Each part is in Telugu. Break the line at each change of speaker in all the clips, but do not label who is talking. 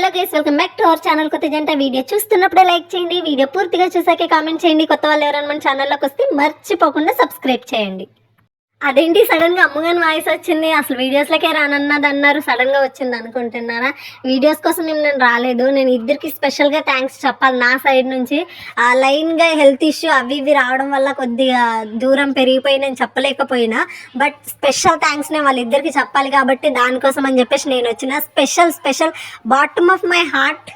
Hello guys welcome back to our channel కొత్త జంట వీడియో. చూస్తున్నప్పుడే లైక్ చేయండి వీడియో పూర్తిగా చూసాకే కామెంట్ చేయండి. కొత్త వాళ్ళు ఎవరైనా మన ఛానల్లోకి వస్తే మర్చిపోకుండా సబ్స్క్రైబ్ చేయండి. అదేంటి? సడన్గా అమ్మగాని వాయిస్ వచ్చింది. అసలు వీడియోస్లకే రానన్నది అన్నారు. సడన్గా వచ్చింది అనుకుంటున్నారా? వీడియోస్ కోసం ఏం నేను రాలేదు. నేను ఇద్దరికి స్పెషల్గా థ్యాంక్స్ చెప్పాలి. నా సైడ్ నుంచి ఆ లైన్గా హెల్త్ ఇష్యూ అవి ఇవి రావడం వల్ల కొద్దిగా దూరం పెరిగిపోయి నేను చెప్పలేకపోయినా. బట్ స్పెషల్ థ్యాంక్స్ నేను వాళ్ళిద్దరికి చెప్పాలి కాబట్టి దానికోసం అని చెప్పేసి నేను వచ్చిన. Special special bottom of my heart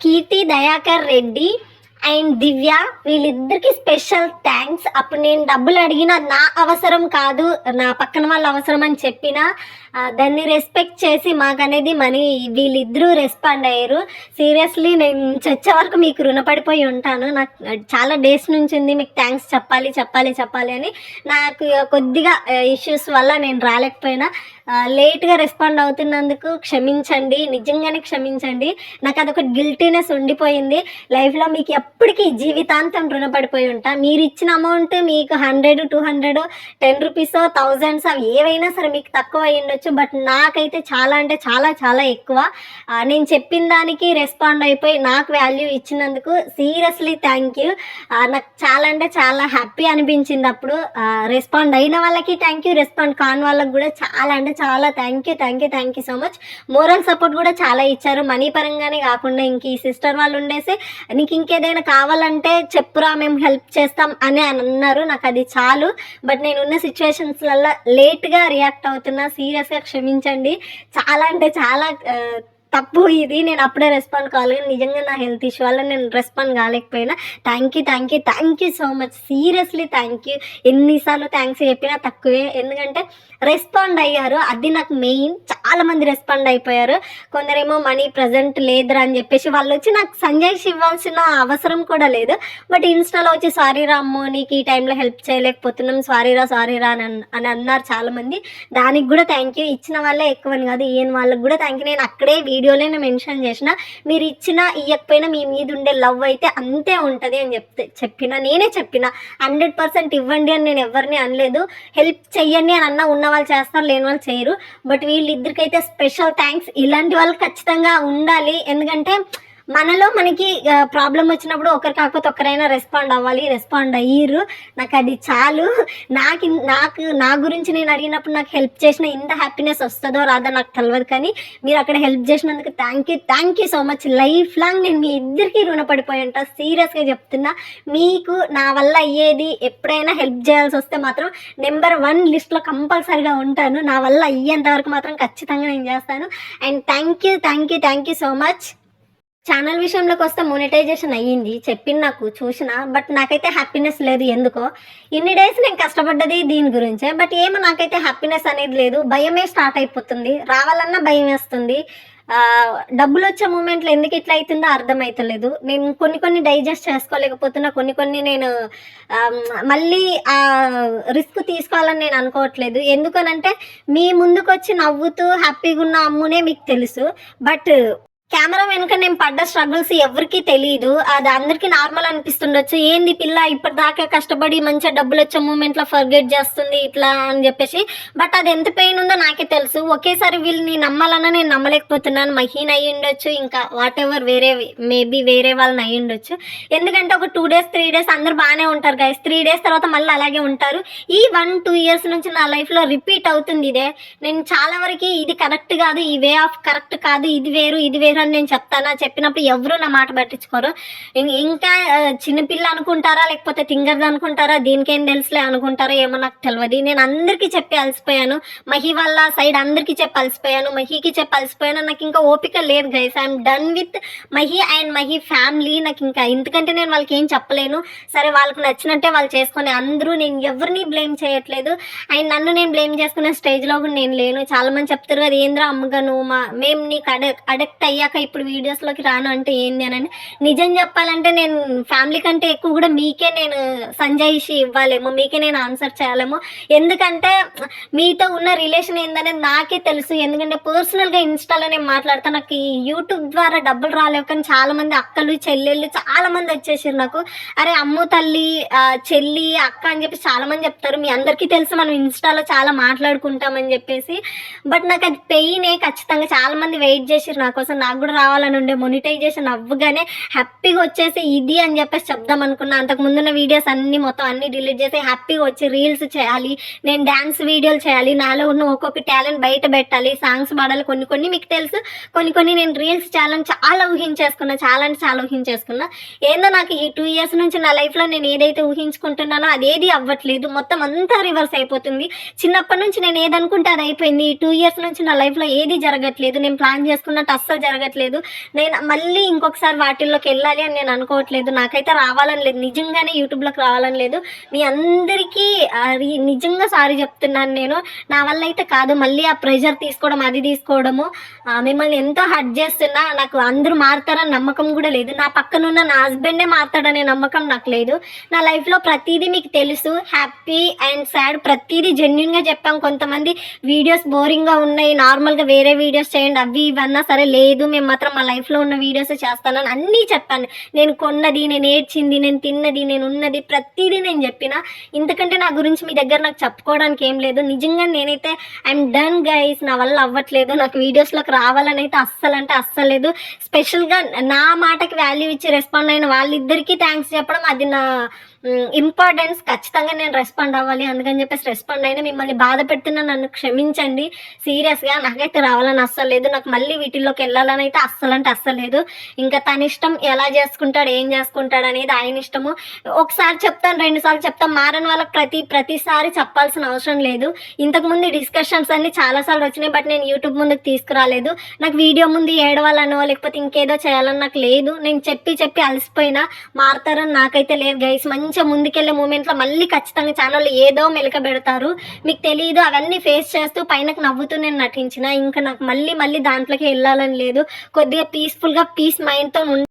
Keerthi Dayakar Reddy. And Divya వీళ్ళిద్దరికి స్పెషల్ థ్యాంక్స్. అప్పుడు నేను డబ్బులు అడిగిన నా అవసరం కాదు నా పక్కన వాళ్ళ అవసరం అని చెప్పిన దాన్ని రెస్పెక్ట్ చేసి మాకు అనేది మనీ వీళ్ళిద్దరూ రెస్పాండ్ అయ్యారు. సీరియస్లీ నేను చచ్చే వరకు మీకు రుణపడిపోయి ఉంటాను. నాకు చాలా డేస్ నుంచి ఉంది మీకు థ్యాంక్స్ చెప్పాలి చెప్పాలి చెప్పాలి అని. నాకు కొద్దిగా ఇష్యూస్ వల్ల నేను రాలేకపోయినా. లేట్గా రెస్పాండ్ అవుతున్నందుకు క్షమించండి. నిజంగానే క్షమించండి. నాకు అదొక గిల్టీనెస్ ఉండిపోయింది. లైఫ్లో మీకు ఎప్పటికీ జీవితాంతం రుణపడిపోయి ఉంటా. మీరు ఇచ్చిన అమౌంట్ మీకు hundred two hundred ten rupees thousands అవి ఏవైనా సరే మీకు తక్కువ అయి ఉండొచ్చు. బట్ నాకైతే చాలా అంటే చాలా చాలా ఎక్కువ. నేను చెప్పిన దానికి రెస్పాండ్ అయిపోయి నాకు వాల్యూ ఇచ్చినందుకు సీరియస్లీ థ్యాంక్ యూ నాకు చాలా అంటే చాలా హ్యాపీ అనిపించింది అప్పుడు. రెస్పాండ్ అయిన వాళ్ళకి థ్యాంక్ యూ రెస్పాండ్ కాని వాళ్ళకి కూడా చాలా అంటే చాలా thank you thank you thank you so much moral support కూడా చాలా ఇచ్చారు. మనీ పరంగానే కాకుండా ఇంక ఈ సిస్టర్ వాళ్ళు ఉండేసి నీకు ఇంకేదైనా కావాలంటే చెప్పురా మేము హెల్ప్ చేస్తాం అని అని అన్నారు. నాకు అది చాలు. బట్ నేను ఉన్న సిచ్యువేషన్స్లలో లేట్గా రియాక్ట్ అవుతున్నా. సీరియస్గా క్షమించండి. చాలా అంటే చాలా తప్పు ఇది నేను అప్పుడే రెస్పాండ్ కాలేదు నిజంగా నా హెల్త్ ఇష్యూ వల్ల నేను respond కాలేకపోయినా. Thank you thank you thank you so much seriously thank you ఎన్నిసార్లు థ్యాంక్స్ చెప్పినా తక్కువే. ఎందుకంటే రెస్పాండ్ అయ్యారు. అది నాకు మెయిన్ చాలా మంది రెస్పాండ్ అయిపోయారు. కొందరేమో మనీ ప్రజెంట్ లేదురా అని చెప్పేసి వాళ్ళు వచ్చి నాకు సంజయ్స్ ఇవ్వాల్సిన అవసరం కూడా లేదు. బట్ ఇన్స్టాలో వచ్చి సారీ రా అమ్మో నీకు ఈ టైంలో హెల్ప్ చేయలేకపోతున్నాం. సారీ రా సారీ రా అని అని అన్నారు చాలా మంది. దానికి కూడా థ్యాంక్ యూ ఇచ్చిన వాళ్ళే ఎక్కువని కాదు. ఈయన వాళ్ళకి కూడా థ్యాంక్ యూ నేను అక్కడే వీడియోలోనే మెన్షన్ చేసిన మీరు ఇచ్చిన ఇవ్వకపోయినా మీ మీద ఉండే లవ్ అయితే అంతే ఉంటుంది అని చెప్తే చెప్పిన నేనే చెప్పిన హండ్రెడ్ పర్సెంట్ ఇవ్వండి అని నేను ఎవరిని అనలేదు. హెల్ప్ చెయ్యండి అని అన్న ఉన్న వాళ్ళు చేస్తారు లేని వాళ్ళు చేయరు. బట్ వీళ్ళిద్దరికైతే స్పెషల్ థ్యాంక్స్. ఇలాంటి వాళ్ళు ఖచ్చితంగా ఉండాలి. ఎందుకంటే మనలో మనకి ప్రాబ్లం వచ్చినప్పుడు ఒకరు కాకపోతే ఒకరైనా రెస్పాండ్ అవ్వాలి రెస్పాండ్ అయ్యారు నాకు అది చాలు. నాకు నాకు నా గురించి నేను అడిగినప్పుడు నాకు హెల్ప్ చేసిన ఇంత హ్యాపీనెస్ వస్తుందో రాదో నాకు తెలియదు కానీ మీరు అక్కడ హెల్ప్ చేసినందుకు thank you thank you so much life long నేను మీ ఇద్దరికి రుణపడిపోయి ఉంటా. సీరియస్గా చెప్తున్నా. మీకు నా వల్ల అయ్యేది ఎప్పుడైనా హెల్ప్ చేయాల్సి వస్తే మాత్రం నెంబర్ వన్ లిస్ట్లో కంపల్సరీగా ఉంటాను. నా వల్ల అయ్యేంత వరకు మాత్రం ఖచ్చితంగా నేను చేస్తాను. And thank you thank you thank you so much channel విషయంలోకి వస్తే మోనిటైజేషన్ అయ్యింది. చెప్పింది నాకు చూసిన బట్ నాకైతే హ్యాపీనెస్ లేదు. ఎందుకో? ఇన్ని డేస్ నేను కష్టపడ్డది దీని గురించే. బట్ ఏమో నాకైతే హ్యాపీనెస్ అనేది లేదు. భయమే స్టార్ట్ అయిపోతుంది. రావాలన్నా భయం వేస్తుంది. డబ్బులు వచ్చే మూమెంట్లో ఎందుకు ఇట్లా అవుతుందో అర్థమవుతలేదు నేను కొన్ని కొన్ని డైజెస్ట్ చేసుకోలేకపోతున్నా కొన్ని కొన్ని నేను మళ్ళీ ఆ రిస్క్ తీసుకోవాలని నేను అనుకోవట్లేదు. ఎందుకనంటే మీ ముందుకు వచ్చి నవ్వుతూ హ్యాపీగా ఉన్న అమ్మునే మీకు తెలుసు. బట్ కెమెరా వెనుక నేను పడ్డ స్ట్రగుల్స్ ఎవరికి తెలియదు అది అందరికి నార్మల్ అనిపిస్తుండొచ్చు. ఏంది పిల్ల ఇప్పటిదాకా కష్టపడి మంచిగా డబ్బులు వచ్చే మూమెంట్లో ఫర్గెట్ చేస్తుంది ఇట్లా అని చెప్పేసి. బట్ అది ఎంత పెయిన్ ఉందో నాకే తెలుసు. ఒకేసారి వీళ్ళని నమ్మాలన్నా నేను నమ్మలేకపోతున్నాను. మహీన్ అయ్యి ఉండొచ్చు ఇంకా వాట్ ఎవర్ వేరే మేబీ వేరే వాళ్ళని అయ్యి ఉండొచ్చు. ఎందుకంటే ఒక టూ డేస్ త్రీ డేస్ అందరు బాగానే ఉంటారు గైస్ త్రీ డేస్ తర్వాత మళ్ళీ అలాగే ఉంటారు. ఈ వన్ టూ ఇయర్స్ నుంచి నా లైఫ్లో రిపీట్ అవుతుంది ఇదే. నేను చాలా వరకు ఇది కరెక్ట్ కాదు ఈ వే ఆఫ్ కరెక్ట్ కాదు ఇది వేరు ఇది వేరు అని నేను చెప్తానా? చెప్పినప్పుడు ఎవరు నా మాట పట్టించుకోరు. ఇంకా చిన్నపిల్ల అనుకుంటారా? లేకపోతే తింగర్ది అనుకుంటారా? దీనికేం తెలుసులే అనుకుంటారా ఏమో నాకు తెలియదు నేను అందరికీ చెప్పి అలసిపోయాను. మహి వాళ్ళ సైడ్ అందరికీ చెప్పి అలసిపోయాను. మహికి చెప్పి అలసిపోయాను. నాకు ఇంకా ఓపిక లేదు guys I'm done with Mahi and Mahi family నాకు ఇంకా. ఎందుకంటే నేను వాళ్ళకి ఏం చెప్పలేను. సరే వాళ్ళకి నచ్చినట్టే వాళ్ళు చేసుకొని అందరూ నేను ఎవరిని బ్లేమ్ చేయట్లేదు. అండ్ నన్ను నేను బ్లేమ్ చేసుకునే స్టేజ్లో కూడా నేను లేను. చాలా మంది చెప్తారు అది ఏంద్రా అమ్మగా నువ్వు మా మేము నీకు అడ అడక్ట్ అయ్యాక ఇప్పుడు వీడియోస్లోకి రాను అంటే ఏంది అని నిజం చెప్పాలంటే నేను ఫ్యామిలీ కంటే ఎక్కువ కూడా మీకే నేను సంజాయిషి ఇవ్వాలేమో మీకే నేను ఆన్సర్ చేయాలేమో. ఎందుకంటే మీతో ఉన్న రిలేషన్ ఏందనేది నాకే తెలుసు. ఎందుకంటే పర్సనల్గా ఇన్స్టాలో నేను మాట్లాడతాను నాకు ఈ యూట్యూబ్ ద్వారా డబ్బులు రాలేవు కానీ చాలా మంది అక్కలు చెల్లెళ్ళు చాలా మంది వచ్చేసారు నాకు. అరే అమ్ము తల్లి చెల్లి అక్క అని చెప్పి చాలా మంది చెప్తారు. మీ అందరికీ తెలుసు మనం ఇన్స్టాలో చాలా మాట్లాడుకుంటామని చెప్పేసి. బట్ నాకు అది పెయినే ఖచ్చితంగా. చాలా మంది వెయిట్ చేసారు నా కోసం. నాకు కూడా రావాలని ఉండే. మొనిటైజేషన్ అవ్వగానే హ్యాపీగా వచ్చేసి ఇది అని చెప్పేసి చెప్దాం అనుకున్నా. అంతకు ముందున్న వీడియోస్ అన్ని మొత్తం అన్ని డిలీట్ చేసి హ్యాపీగా వచ్చి రీల్స్ చేయాలి. నేను డ్యాన్స్ వీడియోలు చేయాలి. నాలో ఉన్న ఒక్కొక్క టాలెంట్ బయట పెట్టాలి. సాంగ్స్ పాడాలి కొన్ని కొన్ని మీకు తెలుసు. కొన్ని కొన్ని నేను రీల్స్ చేయాలని చాలా ఊహించేసుకున్నా. చాలా అంటే చాలా ఊహించేసుకున్నా. ఏందో నాకు ఈ టూ ఇయర్స్ నుంచి నా లైఫ్లో నేను ఏదైతే ఊహించుకుంటున్నానో అదేది అవ్వట్లేదు. మొత్తం అంతా రివర్స్ అయిపోతుంది. చిన్నప్పటి నుంచి నేను ఏదనుకుంటే అది అయిపోయింది. ఈ టూ ఇయర్స్ నుంచి నా లైఫ్లో ఏది జరగట్లేదు. నేను ప్లాన్ చేసుకున్నట్టు అస్సలు జరగట్లేదు. నేను మళ్ళీ ఇంకొకసారి వాటిల్లోకి వెళ్ళాలి అని నేను అనుకోవట్లేదు. నాకైతే రావాలని లేదు. నిజంగానే యూట్యూబ్లోకి రావాలని లేదు. మీ అందరికీ నిజంగా సారీ చెప్తున్నాను నేను. నా వల్ల అయితే కాదు. మళ్ళీ ఆ ప్రెషర్ తీసుకోవడం అది తీసుకోవడము. మిమ్మల్ని ఎంతో హర్ట్ చేస్తున్నా. నాకు అందరూ మారుతారని నమ్మకం కూడా లేదు. నా పక్కనున్న నా హస్బెండే మారుతాడనే నమ్మకం నాకు లేదు. నా లైఫ్లో ప్రతిదీ మీకు తెలుసు. Happy and sad. ప్రతిదీ జెన్యున్గా చెప్పాం. కొంతమంది వీడియోస్ బోరింగ్గా ఉన్నాయి. నార్మల్గా వేరే వీడియోస్ చేయండి. అవి ఇవన్నా సరే లేదు. మేము మాత్రం మా లైఫ్లో ఉన్న వీడియోస్ చేస్తానని అన్నీ చెప్పాను. నేను కొన్నది నేను ఏడ్చింది నేను తిన్నది నేను ఉన్నది ప్రతిదీ నేను చెప్పిన. ఇంతకంటే నా గురించి మీ దగ్గర నాకు చెప్పుకోవడానికి ఏం లేదు. నిజంగా నేనైతే ఐఎమ్ డన్ గైస్ నా వల్ల అవ్వట్లేదు. నాకు వీడియోస్లోకి రావాలని అయితే అస్సలు అంటే అస్సలు లేదు. స్పెషల్గా నా మాటకి వాల్యూ ఇచ్చి రెస్పాండ్ అయిన వాళ్ళిద్దరికీ థ్యాంక్స్ చెప్పడం అది నా ఇంపార్టెన్స్ ఖచ్చితంగా నేను రెస్పాండ్ అవ్వాలి. అందుకని చెప్పేసి రెస్పాండ్ అయినా మిమ్మల్ని బాధ పెడుతున్నా నన్ను క్షమించండి. సీరియస్గా నాకైతే రావాలని అస్సలు లేదు. నాకు మళ్ళీ వీటిల్లోకి వెళ్ళాలని అయితే అస్సలు అంటే అస్సలు లేదు. ఇంకా తన ఇష్టం ఎలా చేసుకుంటాడు ఏం చేసుకుంటాడు అనేది ఆయన ఇష్టము. ఒకసారి చెప్తాను రెండు సార్లు చెప్తాను. మారని వాళ్ళకి ప్రతి ప్రతిసారి చెప్పాల్సిన అవసరం లేదు. ఇంతకుముందు డిస్కషన్స్ అన్ని చాలాసార్లు వచ్చినాయి బట్ నేను యూట్యూబ్ ముందుకు తీసుకురాలేదు. నాకు వీడియో ముందు ఏడవాలనో లేకపోతే ఇంకేదో చేయాలని నాకు లేదు. నేను చెప్పి చెప్పి అలసిపోయినా మారుతారని నాకైతే లేదు. గైస్ మంచి ముందుకెళ్ళే మూమెంట్ మూమెంట్లో మళ్ళీ ఖచ్చితంగా ఛానల్ ఏదో మెలక పెడతారు. మీకు తెలియదు అవన్నీ ఫేస్ చేస్తూ పైనకు నవ్వుతూ నేను నటించిన ఇంకా నాకు మళ్ళీ మళ్ళీ దాంట్లోకి వెళ్ళాలని లేదు. కొద్దిగా పీస్ఫుల్గా పీస్ మైండ్తో